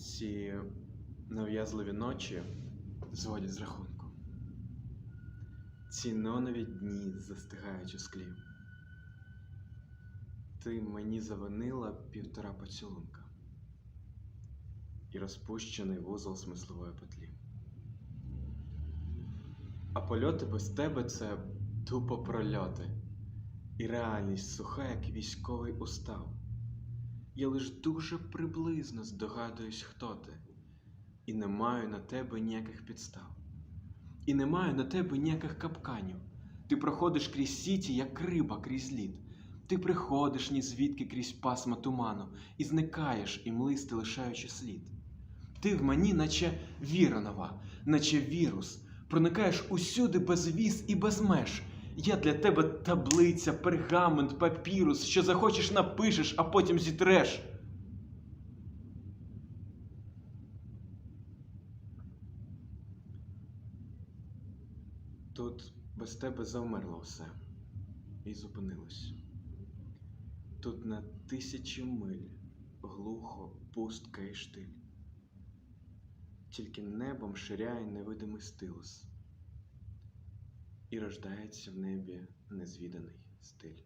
Ці нав'язливі ночі зводять з рахунку. Ці неонові дні застигають у склі. Ти мені завинила півтора поцілунка і розпущений вузол смислової петлі. А польоти без тебе це тупо прольоти, і реальність суха, як військовий устав. Я лиш дуже приблизно здогадуюсь, хто ти, і не маю на тебе ніяких підстав. І не маю на тебе ніяких капканів. Ти проходиш крізь сіті, як риба крізь лід. Ти приходиш ні звідки крізь пасма туману, і зникаєш, і млисти лишаючи слід. Ти в мені, наче віра нова, наче вірус, проникаєш усюди без віз і без меж. Я для тебе таблиця, пергамент, папірус, що захочеш напишеш, а потім зітреш. Тут без тебе завмерло все і зупинилось. Тут на тисячі миль глухо, пустка і штиль. Тільки небом ширяє невидимий стилус, і рождається в небі незвіданий стиль.